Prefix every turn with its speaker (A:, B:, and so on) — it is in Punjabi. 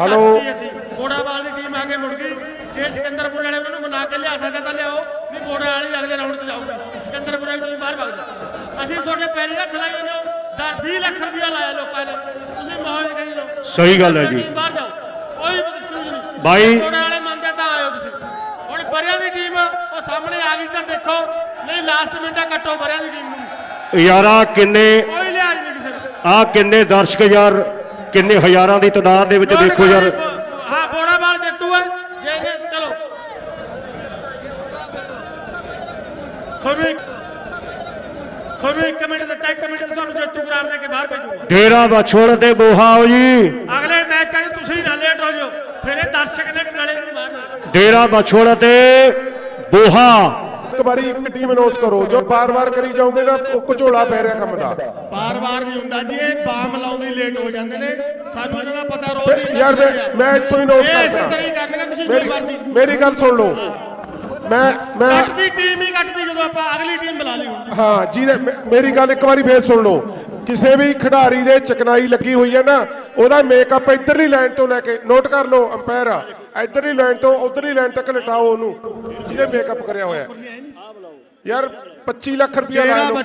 A: ਹੈਲੋ।
B: ਬੋੜਾਵਾਲ ਦੀ ਟੀਮ ਆ ਕੇ ਮੁੜ ਗਈ। ਜੇ ਸਿਕੰਦਰਪੁਰ ਵਾਲੇ ਉਹਨਾਂ ਨੂੰ ਮਨਾ ਕੇ ਲਿਆ ਸਕਦਾ ਤਾਂ ਲਿਆਓ। ਨਹੀਂ ਬੋੜਾ ਵਾਲੀ ਅਗਲੇ ਰਾਊਂਡ ਤੇ ਜਾਊਗੀ। ਸਿਕੰਦਰਪੁਰ ਵਾਲੀ ਟੀਮ ਬਾਹਰ ਭੱਜ ਜਾ ਅਸੀਂ ਤੁਹਾਡੇ ਪੈਰੀ ਹੱਥ ਲਾਈ ਜਾਂਦੇ ਹੋ 20 ਲੱਖ ਰੁਪਇਆ ਲਾਇਆ ਲੋਕਾਂ ਨੇ। ਤੁਸੀਂ ਮੌਜ ਕਰੀ ਜਾਓ
C: ਸਹੀ ਗੱਲ ਹੈ ਜੀ।
B: ਬਾਹਰ ਜਾਓ। ਕੋਈ ਮਕਸੂਦ ਨਹੀਂ।
C: ਬਾਈ-
B: ਬੋੜਾ ਵਾਲੇ ਮੰਨਦੇ ਤਾਂ ਆਇਓ ਤੁਸੀਂ। ਹੁਣ ਬਰਿਆਂ ਦੀ ਟੀਮ ਉਹ ਸਾਹਮਣੇ ਆ ਗਈ ਤਾਂ ਦੇਖੋ। ਨਹੀਂ ਲਾਸਟ ਮਿੰਟਾਂ ਕੱਟੋ ਬਰਿਆਂ ਦੀ ਟੀਮ ਨੂੰ।
C: ਯਾਰਾ ਕਿੰਨੇ
B: ਕੋਈ ਕਿਸੇ
C: ਆ ਕਿੰਨੇ ਦਰਸ਼ਕ ਯਾਰ। ਕਿੰਨੇ ਹਜ਼ਾਰਾਂ ਦੀ ਤਾਦਾਦ ਦੇ ਵਿੱਚ ਦੇਖੋ ਯਾਰ।
B: ਹਾਂ ਬੋੜਾਵਾਲ ਜੇਤੂ ਹੈ। ਜੇ ਜੇ ਚਲੋ। ਤੁਹਾਨੂੰ ਇੱਕ ਤੁਹਾਨੂੰ ਇੱਕ ਮਿੰਟ ਦਿੱਤਾ ਇੱਕ ਮਿੰਟ 'ਚ ਤੁਹਾਨੂੰ ਜੇਤੂ ਕਰਾਰ ਦੇ ਕੇ ਬਾਹਰ ਭੇਜੂਗਾ।
C: ਡੇਰਾ ਬਛੋੜ ਤੇ ਬੋਹਾ ਆਓ ਜੀ।
B: ਅਗਲੇ ਮੈਚਾਂ 'ਚ ਤੁਸੀਂ ਨਾ ਲੇਟ ਹੋ ਜਾਓ। ਫਿਰ ਇਹ ਦਰਸ਼ਕ ਨੇ ਨਾਲੇ ਨੂੰ ਮਾਰਨਾ
C: ਡੇਰਾ ਬਛੋੜ ਤੇ ਬੋਹਾ।
A: ਇੱਕ ਵਾਰੀ ਇੱਕ ਟੀਮ ਅਨਾਉਂਸ ਕਰੋ ਜੋ ਬਾਰ-ਬਾਰ ਕਰੀ ਜਾਓਗੇ ਨਾ ਘਚੋਲਾ ਪੈ ਰਿਹਾ ਕੰਮ ਦਾ।
B: ਬਾਰ-ਬਾਰ ਨਹੀਂ ਹੁੰਦਾ ਜੀ ਇਹ ਬਾਮ ਲਾਉਂਦੇ ਲੇਟ ਹੋ ਜਾਂਦੇ ਨੇ। ਸਾਨੂੰ ਇਹਨਾਂ ਦਾ ਪਤਾ ਰੋਜ਼
A: ਤੇ ਯਾਰ ਮੈਂ ਇੱਥੋਂ ਹੀ ਅਨਾਉਂਸ
B: ਇਹ ਇਸੇ
A: ਕਰਦਾ
B: ਤਰ੍ਹਾਂ ਹੀ ਕਰਨਗੇ ਤੁਸੀਂ ਜੋ
A: ਮੇਰੀ
B: ਮਰਜ਼ੀ।
A: ਮੇਰੀ ਗੱਲ ਸੁਣ ਲਓ। ਮੈਂ ਮੈਂ
B: ਕੱਟਦੀ ਟੀਮ ਹੀ ਕੱਟਦੀ ਜਦੋਂ ਆਪਾਂ ਅਗਲੀ ਟੀਮ ਬੁਲਾ ਲਈ ਹੁਣ
A: ਹਾਂ ਮੇ- ਮੇਰੀ ਗੱਲ ਇੱਕ ਵਾਰੀ ਫੇਰ ਸੁਣ ਲਓ। ਕਿਸੇ ਵੀ ਖਿਡਾਰੀ ਦੇ ਚਕਨਾਈ ਲੱਗੀ ਹੋਈ ਹੈ ਨਾ ਉਹਦਾ ਮੇਕਅਪ ਇੱਧਰਲੀ ਲਾਈਨ ਤੋਂ ਲੈ ਕੇ ਨੋਟ ਕਰ ਲਓ ਅੰਪਾਇਰ ਆ। ਇੱਧਰਲੀ ਲਾਈਨ ਤੋਂ ਉਧਰਲੀ ਲਾਈਨ ਤੱਕ ਲਟਾਓ ਉਹਨੂੰ ਜਿਹਦੇ ਮੇਕਅਪ ਕਰਿਆ ਹੋਇਆ ਹੈ। ਯਾਰ 25 ਲੱਖ ਰੁਪਇਆ ਲਾਇਆ ਲੋਕਾਂ